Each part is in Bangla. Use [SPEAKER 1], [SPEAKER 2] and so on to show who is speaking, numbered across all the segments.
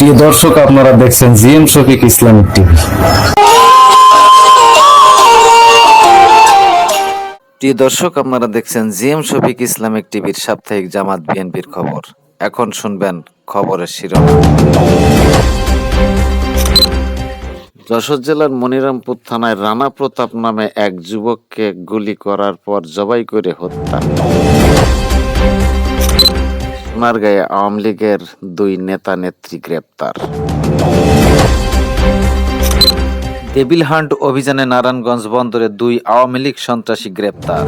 [SPEAKER 1] প্রিয় দর্শক, আপনারা দেখছেন জিএম শফিক ইসলামিক টিভি।
[SPEAKER 2] প্রিয় দর্শক, আপনারা দেখছেন জিএম শফিক ইসলামিক টিভির সাপ্তাহিক জামাত বিএনপির খবর। এখন শুনবেন খবরের শিরোনাম। যশোর জেলার মনিরামপুর থানায় রানা প্রতাপ নামে এক যুবককে গুলি করার পর জবাই করে হত্যা। সোনারগাঁয়ে আওয়ামী লীগের দুই নেতা নেত্রী গ্রেপ্তার। ডেবিল হান্ট অভিযানে নারায়ণগঞ্জ বন্দরে দুই আওয়ামী লীগ সন্ত্রাসী গ্রেপ্তার।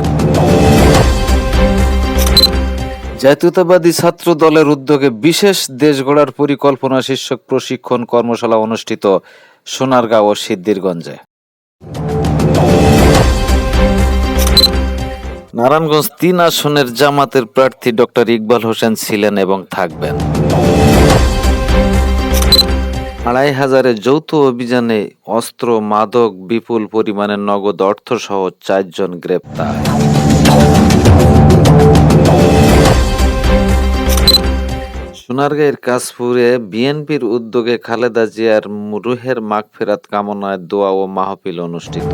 [SPEAKER 2] জাতীয়তাবাদী ছাত্র দলের উদ্যোগে বিশেষ দেশ গড়ার পরিকল্পনা শীর্ষক প্রশিক্ষণ কর্মশালা অনুষ্ঠিত সোনারগাঁও ও সিদ্ধিরগঞ্জে। নারায়ণগঞ্জ তিন আসনের জামাতের প্রার্থী ডক্টর ইকবাল হোসেন ছিলেন এবং থাকবেন। আড়াই হাজারের যৌথ অভিযানে অস্ত্র, মাদক, বিপুল পরিমাণে নগদ অর্থ সহ চারজন গ্রেপ্তার। সোনারগাঁয়ের কাশপুরে বিএনপির উদ্যোগে খালেদা জিয়ার রুহের মাগফেরাত কামনায় দোয়া ও মাহফিল অনুষ্ঠিত।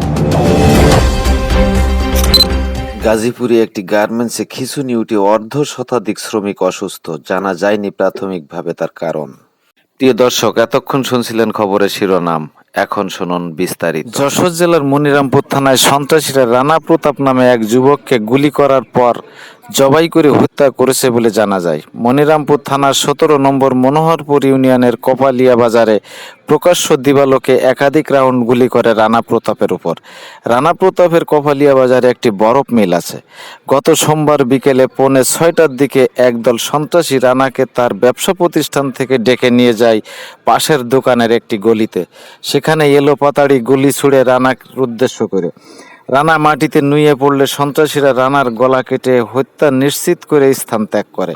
[SPEAKER 2] গাজীপুরে একটি গার্মেন্টসে খিঁচুনি উঠে অর্ধ শতাধিক শ্রমিক অসুস্থ। জানা যায়নি প্রাথমিকভাবে তার কারণ। প্রিয় দর্শক, এতক্ষণ শুনছিলেন খবরের শিরোনাম। এখন শুনুন বিস্তারিত। যশোর জেলার মনিরামপুর থানায় সন্ত্রাসীরা রানা প্রতাপ নামে এক যুবককে গুলি করার পর জবাই করে হত্যা করেছে বলে জানা যায়। মনিরামপুর থানার সতেরো নম্বর মনোহরপুর ইউনিয়নের কপালিয়া বাজারে প্রকাশ্য দিবালোকে একাধিক রাউন্ড গুলি করে রানা প্রতাপের উপর। রানা প্রতাপের কপালিয়া বাজারে একটি বরফ মিল আছে। গত সোমবার বিকেলে পৌনে ছয়টার দিকে একদল সন্ত্রাসী রানাকে তার ব্যবসা প্রতিষ্ঠান থেকে ডেকে নিয়ে যায় পাশের দোকানের একটি গলিতে। সেখানে এলো পাতাড়ি গুলি ছুড়ে রানার উদ্দেশ্য করে রানা মাটিতে নুয়ে পড়লে সন্ত্রাসীরা রানার গলা কেটে হত্যা নিশ্চিত করে স্থান ত্যাগ করে।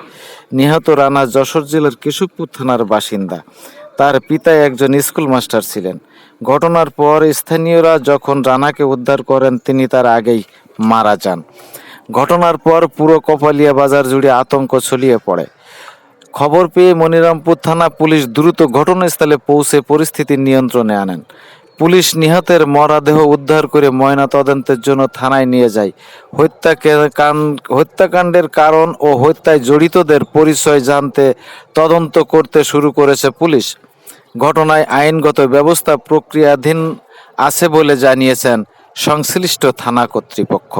[SPEAKER 2] নিহত রানা যশোর জেলার কেশবপুর থানার বাসিন্দা। তার পিতা একজন স্কুল মাস্টার ছিলেন। ঘটনার পর স্থানীয়রা যখন রানাকে উদ্ধার করেন, তিনি তার আগেই মারা যান। ঘটনার পর পুরো কপালিয়া বাজার জুড়ে আতঙ্ক ছড়িয়ে পড়ে। খবর পেয়ে মনিরামপুর থানা পুলিশ দ্রুত ঘটনাস্থলে পৌঁছে পরিস্থিতি নিয়ন্ত্রণে আনেন। পুলিশ নিহতের মরাদেহ উদ্ধার করে ময়না তদন্তের জন্য থানায় নিয়ে যায়। হত্যা হত্যাকাণ্ডের কারণ ও হত্যায় জড়িতদের পরিচয় জানতে তদন্ত করতে শুরু করেছে পুলিশ। ঘটনায় আইনগত ব্যবস্থা প্রক্রিয়াধীন আছে বলে জানিয়েছেন সংশ্লিষ্ট থানা কর্তৃপক্ষ।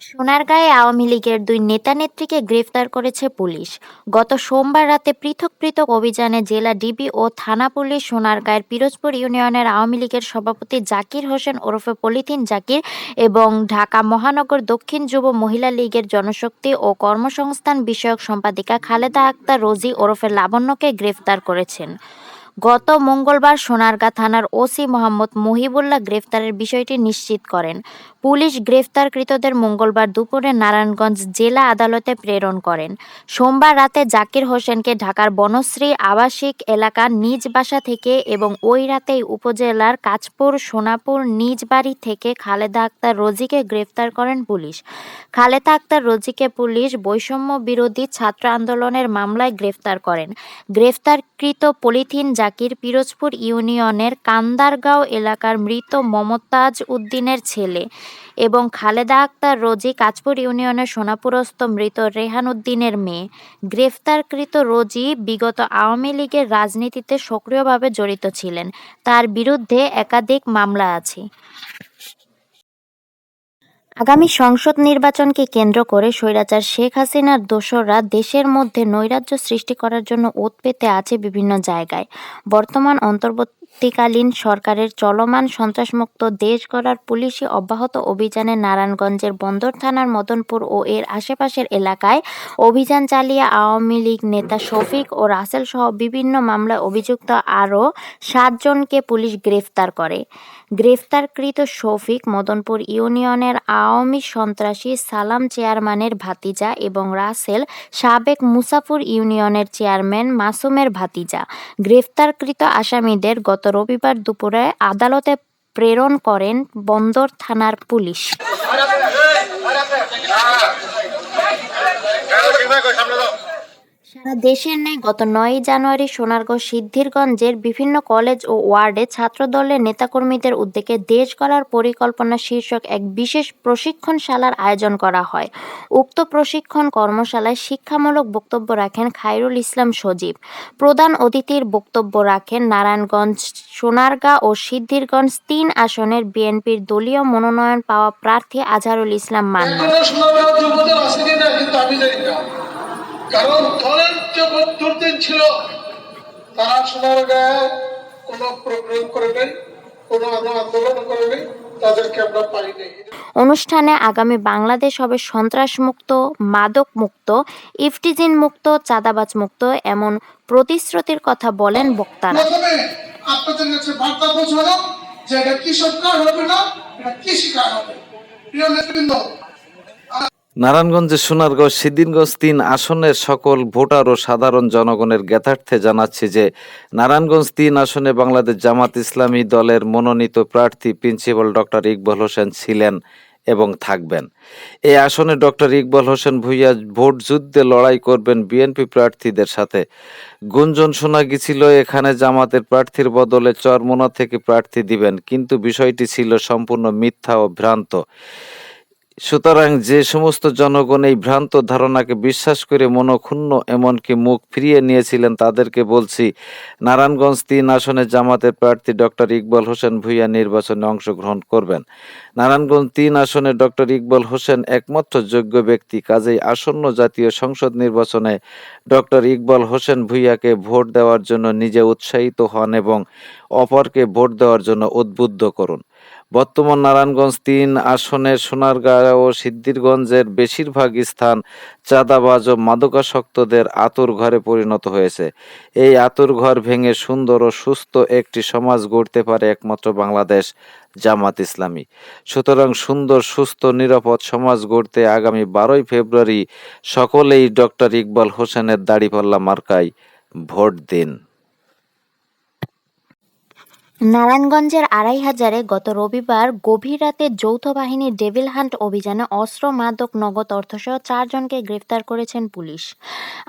[SPEAKER 3] সোনারগাঁয়ে আওয়ামী লীগের দুই নেতানেত্রীকে গ্রেফতার করেছে পুলিশ। গত সোমবার রাতে পৃথক পৃথক অভিযানে জেলা ডিবি ও থানা পুলিশ সোনারগাঁয়ের পিরোজপুর ইউনিয়নের আওয়ামী লীগের সভাপতি জাকির হোসেন ওরফে পলিথিন জাকির এবং ঢাকা মহানগর দক্ষিণ যুব মহিলা লীগের জনশক্তি ও কর্মসংস্থান বিষয়ক সম্পাদিকা খালেদা আক্তার রোজি ওরফে লাবণ্যকে গ্রেফতার করেছেন। গত মঙ্গলবার সোনারগাঁ থানার ওসি মোহাম্মদ মহিবুল্লাহ গ্রেফতারের বিষয়টি নিশ্চিত করেন। পুলিশ গ্রেফতারকৃতদের মঙ্গলবার দুপুরে নারায়ণগঞ্জ জেলা আদালতে প্রেরণ করেন। সোমবার রাতে জাকির হোসেনকে ঢাকার বনশ্রী আবাসিক এলাকার নিজ বাসা থেকে এবং ওই রাতেই উপজেলার কাঁচপুর, সোনাপুর নিজ বাড়ি থেকে খালেদা আক্তার রোজিকে গ্রেফতার করেন পুলিশ। খালেদা আক্তার রোজিকে পুলিশ বৈষম্য বিরোধী ছাত্র আন্দোলনের মামলায় গ্রেফতার করেন। গ্রেফতারকৃত পলিথিন জাকির পিরোজপুর ইউনিয়নের কান্দারগাঁও এলাকার মৃত মমতাজ উদ্দিনের ছেলে। এবং খালেদা আক্তার রোজি কাজপুর ইউনিয়নের সোনাপুরস্থ মৃত রেহান উদ্দিনের মেয়ে। গ্রেফতারকৃত রোজি বিগত আওয়ামী লীগের রাজনীতিতে সক্রিয়ভাবে জড়িত ছিলেন। তার বিরুদ্ধে একাধিক মামলা আছে। আগামী সংসদ নির্বাচনকে কেন্দ্র করে স্বৈরাচার শেখ হাসিনার দোসররা দেশের মধ্যে নৈরাজ্য সৃষ্টি করার জন্য ওত পেতে আছে বিভিন্ন জায়গায়। বর্তমান অন্তর্বর্তীকালীন সরকারের চলমান সন্ত্রাসমুক্ত দেশ গড়ার পুলিশি অব্যাহত অভিযানে নারায়ণগঞ্জের বন্দর থানার মদনপুর ও এর আশেপাশের এলাকায় অভিযান চালিয়ে আওয়ামী লীগ নেতা শফিক ও রাসেল সহ বিভিন্ন মামলায় অভিযুক্ত আরও সাতজনকে পুলিশ গ্রেফতার করে। গ্রেফতারকৃত শফিক মদনপুর ইউনিয়নের আওয়ামী সন্ত্রাসী সালাম চেয়ারম্যানের ভাতিজা এবং রাসেল সাবেক মুসাফুর ইউনিয়নের চেয়ারম্যান মাসুমের ভাতিজা গ্রেফতারকৃত আসামিদের গত রবিবার দুপুরে আদালতে প্রেরণ করেন বন্দর থানার পুলিশ সারা দেশের ন্যায় গত নয়ই জানুয়ারি সোনারগাঁও সিদ্ধিরগঞ্জের বিভিন্ন কলেজ ও ওয়ার্ডে ছাত্রদলের নেতাকর্মীদের উদ্যোগে দেশ গড়ার পরিকল্পনা শীর্ষক এক বিশেষ প্রশিক্ষণশালার আয়োজন করা হয়। উক্ত প্রশিক্ষণ কর্মশালায় শিক্ষামূলক বক্তব্য রাখেন খায়রুল ইসলাম সজীব। প্রধান অতিথির বক্তব্য রাখেন নারায়ণগঞ্জ সোনারগাঁ ও সিদ্ধিরগঞ্জ তিন আসনের বিএনপির দলীয় মনোনয়ন পাওয়া প্রার্থী আজহারুল ইসলাম মান্না।
[SPEAKER 4] কারণ দলের যে দুর্দিন ছিল তারা সোনারগাঁয়ে কোনো প্রোগ্রাম করে নাই কোনো আন্দোলন করে নাই তাদেরকে আমরা পাই
[SPEAKER 3] অনুষ্ঠানে আগামী বাংলাদেশ হবে সন্ত্রাসমুক্ত মাদক মুক্ত ইফটিজিন মুক্ত চাঁদাবাজ মুক্ত এমন প্রতিশ্রুতির কথা বলেন বক্তারা।
[SPEAKER 4] আপনাদের কাছে বার্তা পৌঁছানো যে এটা কৃষক কার হবে না এটা কৃষি কার হবে? প্রিয় নেতৃবৃন্দ
[SPEAKER 2] নারায়ণগঞ্জের সোনারগঞ্জ সিদ্দিনগঞ্জ তিন আসনের সকল ভোটার ও সাধারণ জনগণের জ্ঞাতার্থে জানাচ্ছি যে নারায়ণগঞ্জ তিন আসনে বাংলাদেশ জামাত ইসলামী দলের মনোনীত প্রার্থী প্রিন্সিপাল ডক্টর ইকবাল হোসেন ছিলেন এবং থাকবেন। এই আসনে ডক্টর ইকবাল হোসেন ভুইয়া ভোট যুদ্ধে লড়াই করবেন বিএনপি প্রার্থীদের সাথে। গুঞ্জন শোনা গিয়েছিল এখানে জামাতের প্রার্থীর বদলে চরমোনা থেকে প্রার্থী দিবেন, কিন্তু বিষয়টি ছিল সম্পূর্ণ মিথ্যা ও ভ্রান্ত। সুতরাং যে সমস্ত জনগণ এই ভ্রান্ত ধারণাকে বিশ্বাস করে মনক্ষুণ্ণ এমনকি মুখ ফিরিয়ে নিয়েছিলেন, তাদেরকে বলছি, নারায়ণগঞ্জ তিন আসনে জামাতের প্রার্থী ডক্টর ইকবাল হোসেন ভুইয়া নির্বাচনে অংশগ্রহণ করবেন। নারায়ণগঞ্জ তিন আসনে ডক্টর ইকবাল হোসেন একমাত্র যোগ্য ব্যক্তি, কাজেই আসন্ন জাতীয় সংসদ নির্বাচনে ডক্টর ইকবাল হোসেন ভুইয়াকে ভোট দেওয়ার জন্য নিজে উৎসাহিত হন এবং অপরকে ভোট দেওয়ার জন্য উদ্বুদ্ধ করুন। বর্তমান নারায়ণগঞ্জ তিন আসনের সোনারগাঁও ও সিদ্ধিরগঞ্জের বেশিরভাগ স্থান চাঁদাবাজ ও মাদকাসক্তদের আতুর ঘরে পরিণত হয়েছে। এই আতুর ঘর ভেঙে সুন্দর ও সুস্থ একটি সমাজ গড়তে পারে একমাত্র বাংলাদেশ, জামাত ইসলামী। সুতরাং সুন্দর, সুস্থ, নিরাপদ সমাজ গড়তে আগামী বারোই ফেব্রুয়ারি সকলেই ডক্টর ইকবাল হোসেনের দাড়িপাল্লা মার্কায় ভোট দিন।
[SPEAKER 3] নারায়ণগঞ্জের আড়াই হাজারে গত রবিবার গভীর রাতে যৌথ বাহিনীর ডেভিল হান্ট অভিযানে অস্ত্র, মাদক, নগদ অর্থসহ চারজনকে গ্রেফতার করেছেন পুলিশ।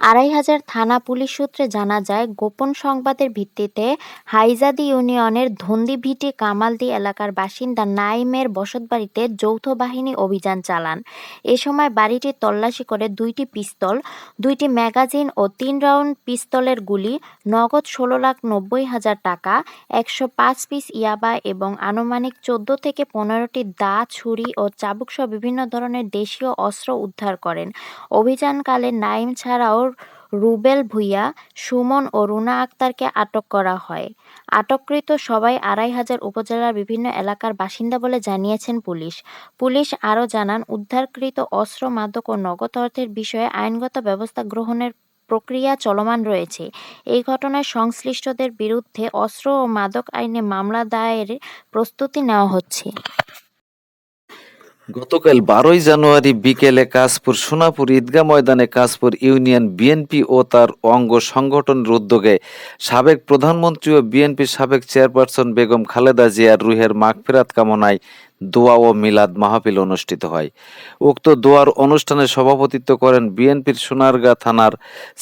[SPEAKER 3] আড়াই হাজার থানা পুলিশ সূত্রে জানা যায়, গোপন সংবাদের ভিত্তিতে হাইজাদি ইউনিয়নের ধন্দিভিটি কামালদি এলাকার বাসিন্দা নাইমের বসতবাড়িতে যৌথ বাহিনী অভিযান চালান। এ সময় বাড়িটি তল্লাশি করে দুইটি পিস্তল, দুইটি ম্যাগাজিন ও তিন রাউন্ড পিস্তলের গুলি, নগদ ষোলো লাখ নব্বই হাজার টাকা, একশো পাঁচ পিস ইয়াবা এবং আনুমানিক চোদ্দ থেকে পনেরোটি দা, ছুরি ও চাবুকসহ বিভিন্ন ধরনের দেশীয় অস্ত্র উদ্ধার করেন। অভিযানকালে নাইম ছাড়াও রুবেল ভুইয়া, সুমন ও রুনা আক্তারকে আটক করা হয়। আটককৃত সবাই আড়াই হাজার উপজেলার বিভিন্ন এলাকার বাসিন্দা বলে জানিয়েছেন পুলিশ। পুলিশ আরও জানান, উদ্ধারকৃত অস্ত্র, মাদক ও নগদ অর্থের বিষয়ে আইনগত ব্যবস্থা গ্রহণের প্রক্রিয়া চলমান রয়েছে। এই ঘটনায় সংশ্লিষ্টদের বিরুদ্ধে অস্ত্র ও মাদক আইনে মামলা দায়েরের প্রস্তুতি নেওয়া হচ্ছে।
[SPEAKER 2] গতকাল বারোই জানুয়ারি বিকেলে কাশপুর সোনাপুর ঈদগা ময়দানে কাশপুর ইউনিয়ন বিএনপি ও তার অঙ্গ সংগঠনের উদ্যোগে সাবেক প্রধানমন্ত্রী ও বিএনপির সাবেক চেয়ারপারসন বেগম খালেদা জিয়ার রুহের মাগফিরাত কামনায় দোয়া ও মিলাদ মাহফিল অনুষ্ঠিত হয়। উক্ত দোয়ার অনুষ্ঠানে সভাপতিত্ব করেন বিএনপির সোনারগাঁ থানার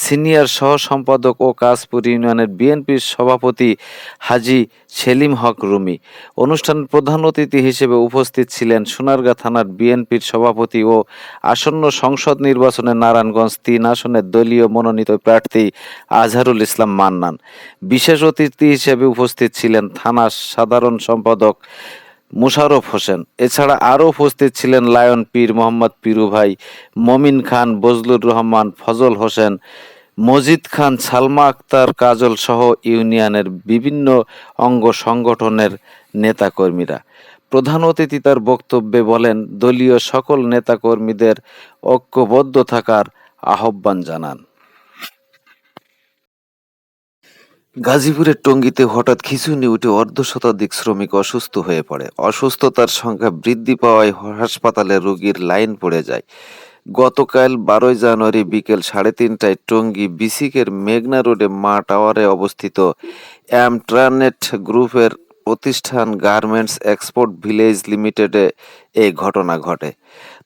[SPEAKER 2] সিনিয়র সহ সম্পাদক ও কাশপুর ইউনিয়নের বিএনপির সভাপতি হাজি সেলিম হক রুমি। অনুষ্ঠানের প্রধান অতিথি হিসেবে উপস্থিত ছিলেন সোনারগাঁ থানার বিএনপির সভাপতি ও আসন্ন সংসদ নির্বাচনে নারায়ণগঞ্জ তিন আসনের দলীয় মনোনীত প্রার্থী আজহারুল ইসলাম মান্নান। বিশেষ অতিথি হিসেবে উপস্থিত ছিলেন থানার সাধারণ সম্পাদক মুশারফ হোসেন। এছাড়া আরও উপস্থিত ছিলেন লায়ন পীর মোহাম্মদ পিরু ভাই, মমিন খান, বজলুর রহমান, ফজল হোসেন, মজিদ খান, সালমা আক্তার, কাজল সহ ইউনিয়নের বিভিন্ন অঙ্গ সংগঠনের নেতাকর্মীরা। প্রধান অতিথি তার বক্তব্যে বলেন, দলীয় সকল নেতাকর্মীদের ঐক্যবদ্ধ থাকার আহ্বান জানান। গাজীপুরের টঙ্গীতে হঠাৎ খিঁচুনি উঠে অর্ধ শতাধিক শ্রমিক অসুস্থ হয়ে পড়ে। অসুস্থতার সংখ্যা বৃদ্ধি পাওয়ায় হাসপাতালে রোগীর লাইন পড়ে যায়। গতকাল বারোই জানুয়ারি বিকেল সাড়ে তিনটায় টঙ্গী বিসিকের মেঘনা রোডে মা টাওয়ারে অবস্থিত অ্যামট্রানেট গ্রুপের প্রতিষ্ঠান গার্মেন্টস এক্সপোর্ট ভিলেজ লিমিটেডে এই ঘটনা ঘটে।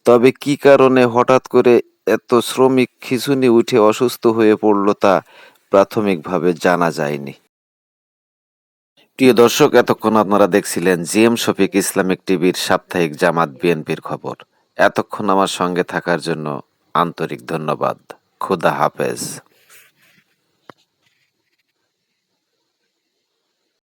[SPEAKER 2] তবে কি কারণে হঠাৎ করে এত শ্রমিক খিঁচুনি উঠে অসুস্থ হয়ে পড়ল তা প্রাথমিকভাবে জানা যায়নি। প্রিয় দর্শক, এতক্ষণ আপনারা দেখছিলেন জিএম শফিক ইসলামিক টিভির সাপ্তাহিক জামাত বিএনপির খবর। এতক্ষণ আমার সঙ্গে থাকার জন্য আন্তরিক ধন্যবাদ। খুদা হাফেজ।